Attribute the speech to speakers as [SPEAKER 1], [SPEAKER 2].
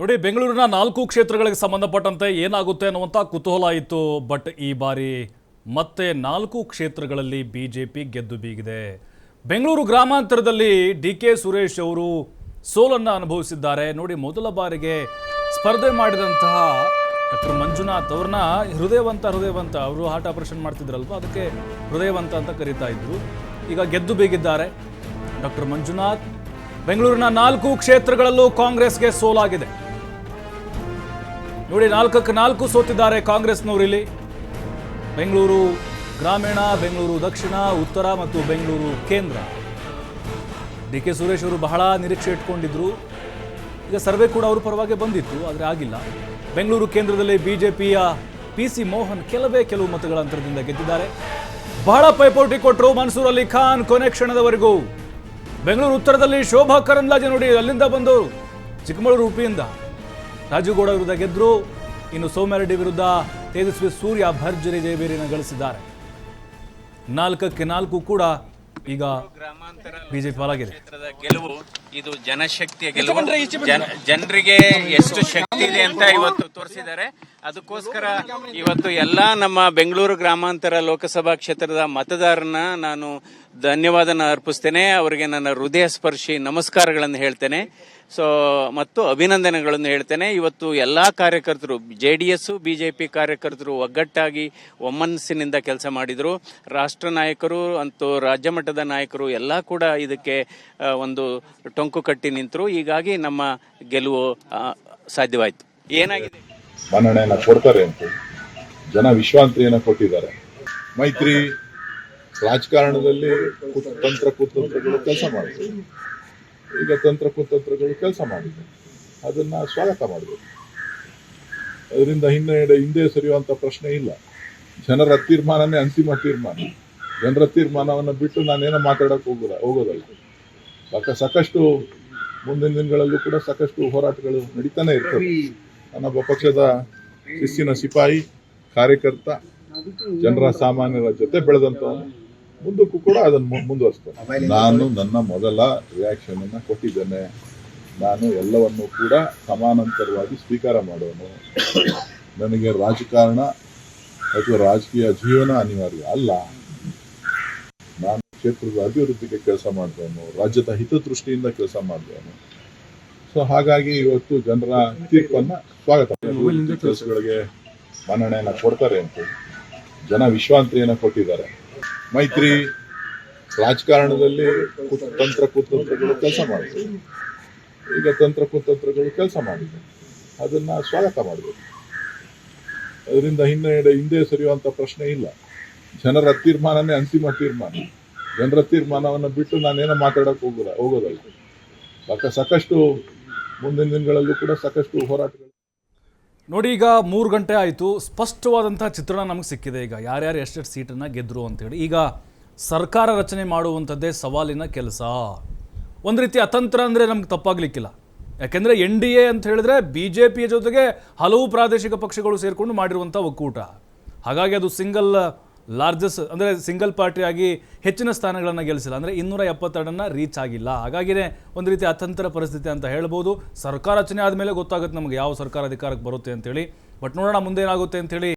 [SPEAKER 1] ನೋಡಿ, ಬೆಂಗಳೂರಿನ ನಾಲ್ಕು ಕ್ಷೇತ್ರಗಳಿಗೆ ಸಂಬಂಧಪಟ್ಟಂತೆ ಏನಾಗುತ್ತೆ ಅನ್ನುವಂಥ ಕುತೂಹಲ ಇತ್ತು. ಬಟ್ ಈ ಬಾರಿ ಮತ್ತೆ ನಾಲ್ಕು ಕ್ಷೇತ್ರಗಳಲ್ಲಿ ಬಿಜೆಪಿ ಗೆದ್ದು ಬೀಗಿದೆ. ಬೆಂಗಳೂರು ಗ್ರಾಮಾಂತರದಲ್ಲಿ ಡಿ ಕೆ ಸುರೇಶ್ ಅವರು ಸೋಲನ್ನು ಅನುಭವಿಸಿದ್ದಾರೆ. ನೋಡಿ, ಮೊದಲ ಬಾರಿಗೆ ಸ್ಪರ್ಧೆ ಮಾಡಿದಂತಹ ಡಾಕ್ಟರ್ ಮಂಜುನಾಥ್ ಅವ್ರನ್ನ ಹೃದಯವಂತ ಹೃದಯವಂತ ಅವರು ಹಾರ್ಟ್ ಆಪರೇಷನ್ ಮಾಡ್ತಿದ್ರಲ್ವ? ಅದಕ್ಕೆ ಹೃದಯವಂತ ಅಂತ ಕರೀತಾ ಇದ್ರು. ಈಗ ಗೆದ್ದು ಬೀಗಿದ್ದಾರೆ ಡಾಕ್ಟರ್ ಮಂಜುನಾಥ್. ಬೆಂಗಳೂರಿನ ನಾಲ್ಕು ಕ್ಷೇತ್ರಗಳಲ್ಲೂ ಕಾಂಗ್ರೆಸ್ಗೆ ಸೋಲಾಗಿದೆ. ನೋಡಿ, ನಾಲ್ಕಕ್ಕೆ ನಾಲ್ಕು ಸೋತಿದ್ದಾರೆ ಕಾಂಗ್ರೆಸ್ನವರಿಲ್ಲಿ. ಬೆಂಗಳೂರು ಗ್ರಾಮೀಣ, ಬೆಂಗಳೂರು ದಕ್ಷಿಣ, ಉತ್ತರ ಮತ್ತು ಬೆಂಗಳೂರು ಕೇಂದ್ರ. ಡಿ ಕೆ ಸುರೇಶ್ ಅವರು ಬಹಳ ನಿರೀಕ್ಷೆ ಇಟ್ಕೊಂಡಿದ್ರು. ಈಗ ಸರ್ವೆ ಕೂಡ ಅವ್ರ ಪರವಾಗಿ ಬಂದಿತ್ತು, ಆದರೆ ಆಗಿಲ್ಲ. ಬೆಂಗಳೂರು ಕೇಂದ್ರದಲ್ಲಿ ಬಿ ಜೆ ಪಿಯ ಪಿ ಸಿ ಮೋಹನ್ ಕೆಲವೇ ಕೆಲವು ಮತಗಳ ಅಂತರದಿಂದ ಗೆದ್ದಿದ್ದಾರೆ. ಬಹಳ ಪೈಪೋಟಿ ಕೊಟ್ಟರು ಮನ್ಸೂರ್ ಅಲಿ ಖಾನ್ ಕೊನೆ ಕ್ಷಣದವರೆಗೂ. ಬೆಂಗಳೂರು ಉತ್ತರದಲ್ಲಿ ಶೋಭಾ ಕರಂದ್ಲಾಜೆ ನೋಡಿ, ಅಲ್ಲಿಂದ ಬಂದವರು ಚಿಕ್ಕಮಗಳೂರು ಉಪಿಯಿಂದ. ರಾಜುಗೌಡ ವಿರುದ್ಧ ಗೆದ್ರು ಇನ್ನು ಸೋಮ್ಯಾರೆಡ್ಡಿ ವಿರುದ್ಧ ತೇಜಸ್ವಿ ಸೂರ್ಯ ಭರ್ಜರಿ ಜಯಬೇರಿನ ಗಳಿಸಿದ್ದಾರೆ. ನಾಲ್ಕಕ್ಕೆ ನಾಲ್ಕು ಕೂಡ ಈಗ ಬಿಜೆಪಿ ಪಾಲಾಗಿದೆ.
[SPEAKER 2] ಕ್ಷೇತ್ರದ ಗೆಲುವು ಇದು ಜನಶಕ್ತಿಯ ಗೆಲುವು. ಜನ- ಜನರಿಗೆ ಎಷ್ಟು ಶಕ್ತಿ ಇದೆ ಅಂತ ಇವತ್ತು ತೋರಿಸಿದ್ದಾರೆ. ಅದಕ್ಕೋಸ್ಕರ ಇವತ್ತು ಎಲ್ಲ ನಮ್ಮ ಬೆಂಗಳೂರು ಗ್ರಾಮಾಂತರ ಲೋಕಸಭಾ ಕ್ಷೇತ್ರದ ಮತದಾರನ ನಾನು ಧನ್ಯವಾದನ ಅರ್ಪಿಸ್ತೇನೆ. ಅವರಿಗೆ ನನ್ನ ಹೃದಯ ಸ್ಪರ್ಶಿ ನಮಸ್ಕಾರಗಳನ್ನು ಹೇಳ್ತೇನೆ. ಸೊ ಮತ್ತು ಅಭಿನಂದನೆಗಳನ್ನು ಹೇಳ್ತೇನೆ. ಇವತ್ತು ಎಲ್ಲಾ ಕಾರ್ಯಕರ್ತರು, ಜೆ ಡಿ ಎಸ್ ಬಿಜೆಪಿ ಕಾರ್ಯಕರ್ತರು ಒಗ್ಗಟ್ಟಾಗಿ ಒಮ್ಮನಸ್ಸಿನಿಂದ ಕೆಲಸ ಮಾಡಿದರು. ರಾಷ್ಟ್ರ ನಾಯಕರು ಅಂತೂ ರಾಜ್ಯ ಮಟ್ಟದ ನಾಯಕರು ಎಲ್ಲ ಕೂಡ ಇದಕ್ಕೆ ಒಂದು ಟೊಂಕು ಕಟ್ಟಿ ನಿಂತರು. ಹೀಗಾಗಿ ನಮ್ಮ ಗೆಲುವು ಸಾಧ್ಯವಾಯಿತು. ಏನಾಗಿದೆ?
[SPEAKER 3] ಮನ್ನಣೆಯನ್ನ ಕೊಡ್ತಾರೆ ಅಂತ. ಜನ ವಿಶ್ವಾಂತಿಯನ್ನ ಕೊಟ್ಟಿದ್ದಾರೆ. ಮೈತ್ರಿ ರಾಜಕಾರಣದಲ್ಲಿ ತಂತ್ರ ಕುತಂತ್ರಗಳು ಕೆಲಸ ಮಾಡಿದ್ರು ಈಗ ತಂತ್ರ ಕುತಂತ್ರಗಳು ಕೆಲಸ ಮಾಡಿದೆ. ಅದನ್ನ ಸ್ವಾಗತ ಮಾಡಬೇಕು ಅದರಿಂದ ಹಿನ್ನೆಡೆ ಹಿಂದೆ ಸರಿಯುವಂತ ಪ್ರಶ್ನೆ ಇಲ್ಲ. ಜನರ ತೀರ್ಮಾನನೇ ಅಂತಿಮ ತೀರ್ಮಾನ. ಜನರ ತೀರ್ಮಾನವನ್ನು ಬಿಟ್ಟು ನಾನೇನೋ ಮಾತಾಡಕ್ ಹೋಗಲ್ಲ ಹೋಗೋದಲ್ಲ. ಸಾಕ, ಸಾಕಷ್ಟು ಮುಂದಿನ ದಿನಗಳಲ್ಲೂ ಕೂಡ ಸಾಕಷ್ಟು ಹೋರಾಟಗಳು ನಡೀತಾನೆ ಇರ್ತವೆ ನಾನೊಬ್ಬ ಪಕ್ಷದ ಶಿಸ್ತಿನ ಸಿಪಾಯಿ, ಕಾರ್ಯಕರ್ತ, ಜನರ ಸಾಮಾನ್ಯರ ಜೊತೆ ಬೆಳೆದಂತ ಮುಂದಕ್ಕೂ ಕೂಡ ಅದನ್ನು ಮುಂದುವರಿಸ್ತೇನೆ. ನಾನು ನನ್ನ ಮೊದಲ ರಿಯಾಕ್ಷನ್ ಅನ್ನ ಕೊಟ್ಟಿದ್ದೇನೆ. ನಾನು ಎಲ್ಲವನ್ನೂ ಕೂಡ ಸಮಾನಾಂತರವಾಗಿ ಸ್ವೀಕಾರ ಮಾಡೋನು. ನನಗೆ ರಾಜಕಾರಣ ಅಥವಾ ರಾಜಕೀಯ ಜೀವನ ಅನಿವಾರ್ಯ ಅಲ್ಲ. ನಾನು ಕ್ಷೇತ್ರದ ಅಭಿವೃದ್ಧಿಗೆ ಕೆಲಸ ಮಾಡಿದವನು, ರಾಜ್ಯದ ಹಿತದೃಷ್ಟಿಯಿಂದ ಕೆಲಸ ಮಾಡಿದವನು. ಸೊ ಹಾಗಾಗಿ ಇವತ್ತು ಜನರ ತೀರ್ಪನ್ನ ಸ್ವಾಗತ. ಕೆಲಸಗಳಿಗೆ ಮನ್ನಣೆಯನ್ನ ಕೊಡ್ತಾರೆ ಅಂತ ಜನ ವಿಶ್ವಾಂತಿಯನ್ನ ಕೊಟ್ಟಿದ್ದಾರೆ. ಮೈತ್ರಿ ರಾಜಕಾರಣದಲ್ಲಿ ತಂತ್ರ ಕುತಂತ್ರಗಳು ಕೆಲಸ ಮಾಡಿದ್ರು ಈಗ ತಂತ್ರ ಕುತಂತ್ರಗಳು ಕೆಲಸ ಮಾಡಿದೆ. ಅದನ್ನ ಸ್ವಾಗತ ಮಾಡಬೇಕು ಅದರಿಂದ ಹಿನ್ನೆಡೆ ಹಿಂದೆ ಸರಿಯುವಂತ ಪ್ರಶ್ನೆ ಇಲ್ಲ. ಜನರ ತೀರ್ಮಾನನೇ ಅಂತಿಮ ತೀರ್ಮಾನ. ಜನರ ತೀರ್ಮಾನವನ್ನು ಬಿಟ್ಟು ನಾನೇನೋ ಮಾತಾಡಕ್ ಹೋಗಲ್ಲ ಹೋಗೋದಲ್ಲ. ಸಾಕ ಸಾಕಷ್ಟು ಮುಂದಿನ ದಿನಗಳಲ್ಲೂ ಕೂಡ ಸಾಕಷ್ಟು ಹೋರಾಟಗಳು.
[SPEAKER 1] ನೋಡಿ, ಈಗ ಮೂರು ಗಂಟೆ ಆಯಿತು. ಸ್ಪಷ್ಟವಾದಂಥ ಚಿತ್ರಣ ನಮಗೆ ಸಿಕ್ಕಿದೆ ಈಗ. ಯಾರ್ಯಾರು ಎಷ್ಟೆಷ್ಟು ಸೀಟನ್ನು ಗೆದ್ದರು ಅಂತೇಳಿ ಈಗ ಸರ್ಕಾರ ರಚನೆ ಮಾಡುವಂಥದ್ದೇ ಸವಾಲಿನ ಕೆಲಸ. ಒಂದು ರೀತಿ ಅತಂತ್ರ ಅಂದರೆ ನಮ್ಗೆ ತಪ್ಪಾಗಲಿಕ್ಕಿಲ್ಲ. ಯಾಕೆಂದರೆ ಎನ್ ಡಿ ಎ ಅಂತ ಹೇಳಿದ್ರೆ ಬಿ ಜೆ ಪಿಯ ಜೊತೆಗೆ ಹಲವು ಪ್ರಾದೇಶಿಕ ಪಕ್ಷಗಳು ಸೇರಿಕೊಂಡು ಮಾಡಿರುವಂಥ ಒಕ್ಕೂಟ. ಹಾಗಾಗಿ ಅದು ಸಿಂಗಲ್ ಲಾರ್ಜೆಸ್ಟ್ ಅಂದರೆ ಸಿಂಗಲ್ ಪಾರ್ಟಿಯಾಗಿ ಹೆಚ್ಚಿನ ಸ್ಥಾನಗಳನ್ನು ಗೆಲ್ಲಿಸಿಲ್ಲ ಅಂದರೆ ಇನ್ನೂರ ಎಪ್ಪತ್ತೆರಡನ್ನು ರೀಚ್ ಆಗಿಲ್ಲ. ಹಾಗಾಗಿನೇ ಒಂದು ರೀತಿ ಅತಂತ್ರ ಪರಿಸ್ಥಿತಿ ಅಂತ ಹೇಳ್ಬೋದು. ಸರ್ಕಾರ ರಚನೆ ಆದಮೇಲೆ ಗೊತ್ತಾಗುತ್ತೆ ನಮಗೆ ಯಾವ ಸರ್ಕಾರ ಅಧಿಕಾರಕ್ಕೆ ಬರುತ್ತೆ ಅಂತೇಳಿ. ಬಟ್ ನೋಡೋಣ ಮುಂದೆ ಏನಾಗುತ್ತೆ ಅಂತೇಳಿ